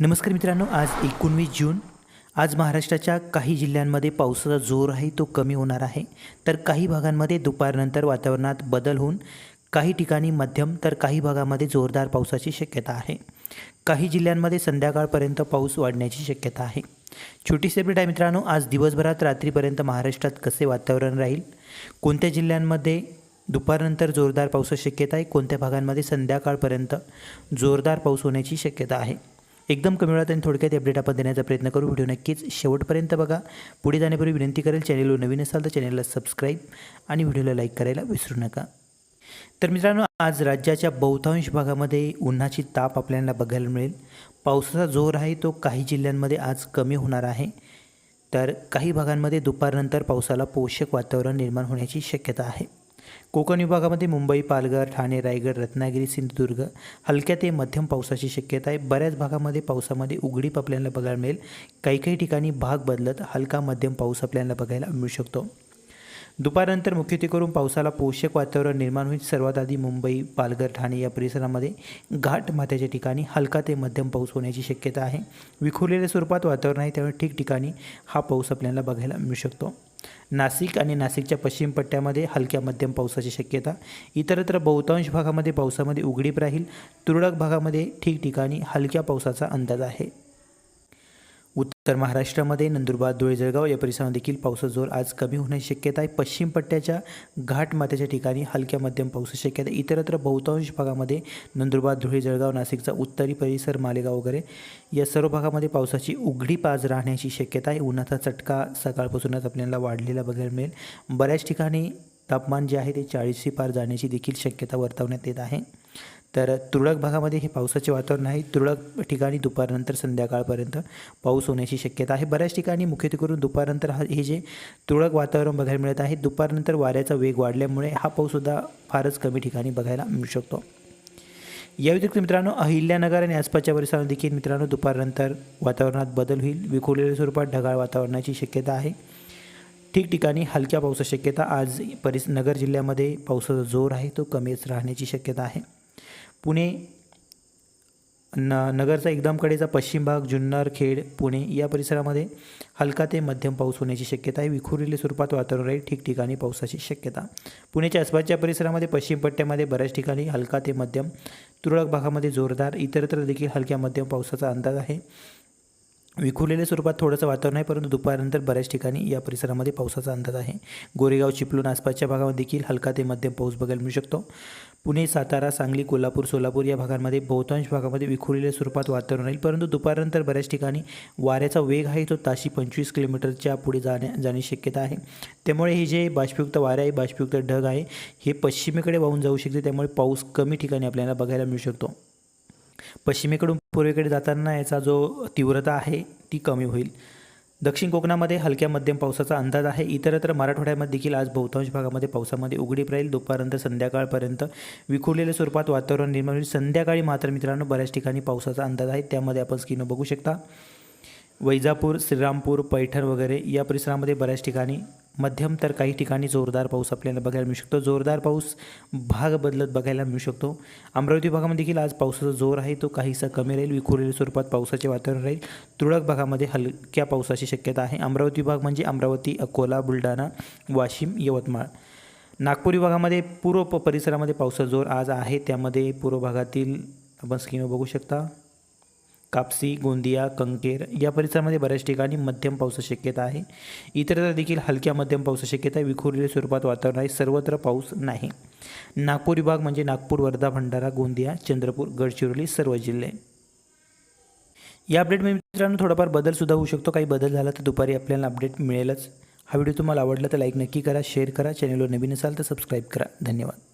नमस्कार मित्रांनो आज एकोणवीस जून. आज महाराष्ट्राच्या काही जिल्ह्यांमध्ये पावसाचा जोर आहे तो कमी होणार आहे. तर काही भागांमध्ये दुपारनंतर वातावरणात बदल होऊन काही ठिकाणी मध्यम तर काही भागामध्ये जोरदार पावसाची शक्यता आहे. काही जिल्ह्यांमध्ये संध्याकाळपर्यंत पाऊस वाढण्याची शक्यता आहे. छोटी सेपरेट आहे मित्रांनो आज दिवसभरात रात्रीपर्यंत महाराष्ट्रात कसे वातावरण राहील? कोणत्या जिल्ह्यांमध्ये दुपारनंतर जोरदार पावसाची शक्यता आहे? कोणत्या भागांमध्ये संध्याकाळपर्यंत जोरदार पाऊस होण्याची शक्यता आहे? एकदम कमी वेळात आणि थोडक्यात अपडेट आपण देण्याचा प्रयत्न करू. व्हिडिओ नक्कीच शेवटपर्यंत बघा. पुढे जाण्यापूर्वी विनंती करेल चॅनेलवर नवीन असाल तर चॅनलला सबस्क्राईब आणि व्हिडिओला लाईक करायला विसरू नका. तर मित्रांनो आज राज्याच्या बहुतांश भागामध्ये उन्हाची ताप आपल्याला बघायला मिळेल. पावसाचा जोर आहे तो काही जिल्ह्यांमध्ये आज कमी होणार आहे. तर काही भागांमध्ये दुपारनंतर पावसाला पोषक वातावरण निर्माण होण्याची शक्यता आहे. कोकण विभागामध्ये मुंबई पालघर ठाणे रायगड रत्नागिरी सिंधुदुर्ग हलक्या ते मध्यम पावसाची शक्यता आहे. बऱ्याच भागामध्ये पावसामध्ये उघडीप आपल्याला बघायला मिळेल. काही काही ठिकाणी भाग बदलत हलका मध्यम पाऊस आपल्याला बघायला मिळू शकतो. दुपारनंतर मुख्यत्वे करून पावसाला पोषक वातावरण निर्माण होईल. सर्वात आधी मुंबई पालघर ठाणे या परिसरामध्ये घाट माथ्याच्या ठिकाणी हलका ते मध्यम पाऊस होण्याची शक्यता आहे. विखुरलेल्या स्वरूपात वातावरण आहे त्यामुळे ठिकठिकाणी हा पाऊस आपल्याला बघायला मिळू शकतो. नाशिक आणि नाशिकच्या पश्चिम पट्ट्यामध्ये हलक्या मध्यम पावसाची शक्यता. इतरत्र बहुतांश भागामध्ये पावसामध्ये उघडीप राहील. तुरळक भागामध्ये ठिकठिकाणी हलक्या पावसाचा अंदाज आहे. उत्तर महाराष्ट्रामध्ये नंदुरबार धुळे जळगाव या परिसरामध्ये देखील पावसाचा जोर आज कमी होण्याची शक्यता आहे. पश्चिम पट्ट्याच्या घाटमाथ्याच्या ठिकाणी हलक्या मध्यम पावसाची शक्यता आहे. इतरत्र बहुतांश भागामध्ये नंदुरबार धुळे जळगाव नाशिकचा उत्तरी परिसर मालेगाव वगैरे या सर्व भागामध्ये पावसाची उघडी पाज राहण्याची शक्यता आहे. उन्हाचा चटका सकाळपासूनच आपल्याला वाढलेला बघायला मिळेल. बऱ्याच ठिकाणी तापमान जे आहे ते चाळीसशी पार जाण्याची देखील शक्यता वर्तवण्यात येत आहे. तर तुरळक भागामध्ये हे पावसाचे वातावरण आहे. तुरळक ठिकाणी दुपारनंतर संध्याकाळपर्यंत पाऊस होण्याची शक्यता आहे. बऱ्याच ठिकाणी मुख्यत्वे करून दुपारनंतर हा हे जे तुरळक वातावरण बघायला मिळत आहे दुपारनंतर वाऱ्याचा वेग वाढल्यामुळे हा पाऊससुद्धा फारच कमी ठिकाणी बघायला मिळू शकतो. या व्यतिरिक्त मित्रांनो अहिल्यानगर आणि आसपासच्या परिसरात देखील मित्रांनो दुपारनंतर वातावरणात बदल होईल. विखुरलेल्या स्वरूपात ढगाळ वातावरणाची शक्यता आहे. ठिकठिकाणी हलक्या पावसाची शक्यता आज परिस नगर जिल्ह्यामध्ये पावसाचा जोर आहे तो कमीच राहण्याची शक्यता आहे. पुणे न नगरचा एकदमकडेचा पश्चिम भाग जुन्नर खेड पुणे या परिसरामध्ये हलका ते मध्यम पाऊस होण्याची शक्यता आहे. विखुरलेल्या स्वरूपात वातावरण राहील ठिकठिकाणी पावसाची शक्यता. पुण्याच्या आसपासच्या परिसरामध्ये पश्चिम पट्ट्यामध्ये बऱ्याच ठिकाणी हलका ते मध्यम तुरळक भागामध्ये जोरदार इतरत्र देखील हलक्या मध्यम पावसाचा अंदाज आहे. विखुरलेल्या स्वरूपात थोडंसं वातावरण आहे परंतु दुपारनंतर बऱ्याच ठिकाणी या परिसरामध्ये पावसाचा अंदाज आहे. गोरेगाव चिपळूण आसपासच्या भागामध्ये देखील हलका ते मध्यम पाऊस बघायला मिळू शकतो. पुणे सातारा सांगली कोल्हापूर सोलापूर या भागांमध्ये बहुतांश भागामध्ये विखुरलेल्या स्वरूपात वातावरण राहील परंतु दुपारनंतर बऱ्याच ठिकाणी वाऱ्याचा वेग आहे तो ताशी पंचवीस किलोमीटरच्या पुढे जाण्या जाण्याची शक्यता आहे. त्यामुळे हे जे बाष्पयुक्त वारे आहे बाष्पयुक्त ढग आहे हे पश्चिमेकडे वाहून जाऊ शकते त्यामुळे पाऊस कमी ठिकाणी आपल्याला बघायला मिळू शकतो. पश्चिमेकडून पूर्वेकडे जाताना याचा जो तीव्रता आहे ती कमी होईल. दक्षिण कोकणामध्ये हलक्या मध्यम पावसाचा अंदाज आहे. इतरत्र मराठवाड्यामध्ये देखील आज बहुतांश भागामध्ये पावसामध्ये उघडीप राहील. दुपारनंतर संध्याकाळपर्यंत विखुरलेल्या स्वरूपात वातावरण निर्माण होईल. संध्याकाळी मात्र मित्रांनो बऱ्याच ठिकाणी पावसाचा अंदाज आहे. त्यामध्ये आपण स्क्रीन बघू शकता. वैजापूर श्रीरामपूर पैठण वगैरे या परिसरामध्ये बऱ्याच ठिकाणी मध्यम तर काही ठिकाणी जोरदार पाऊस आपल्याला बघायला मिळू शकतो. जोरदार पाऊस भाग बदलत बघायला मिळू शकतो. अमरावती भागामध्ये देखील आज पावसाचा जोर आहे. तो काहीसा कमी राहील. विखुरलेल्या स्वरूपात पावसाचे वातावरण राहील. तुरळक भागामध्ये हलक्या पावसाची शक्यता आहे. अमरावती भाग म्हणजे अमरावती अकोला बुलढाणा वाशिम यवतमाळ. नागपूर विभागामध्ये पूर्व परिसरामध्ये पावसाचा जोर आज आहे. त्यामध्ये पूर्व भागातील आपण स्क्रीनवर बघू शकता. कापसी गोंदिया कंकेर या परिसरामध्ये बऱ्याच ठिकाणी मध्यम पावसाची शक्यता आहे. इतरत्र देखील हलक्या मध्यम पावसाची शक्यता आहे. विखुरलेल्या स्वरूपात वातावरण आहे. सर्वत्र पाऊस नाही. नागपूर विभाग म्हणजे नागपूर वर्धा भंडारा गोंदिया चंद्रपूर गडचिरोली सर्व जिल्हे. या अपडेटमध्ये मित्रांनो थोडाफार बदलसुद्धा होऊ शकतो. काही बदल झाला तर दुपारी आपल्याला अपडेट मिळेलच. हा व्हिडिओ तुम्हाला आवडला तर लाईक नक्की करा शेअर करा. चॅनलवर नवीन असाल तर सबस्क्राईब करा. धन्यवाद.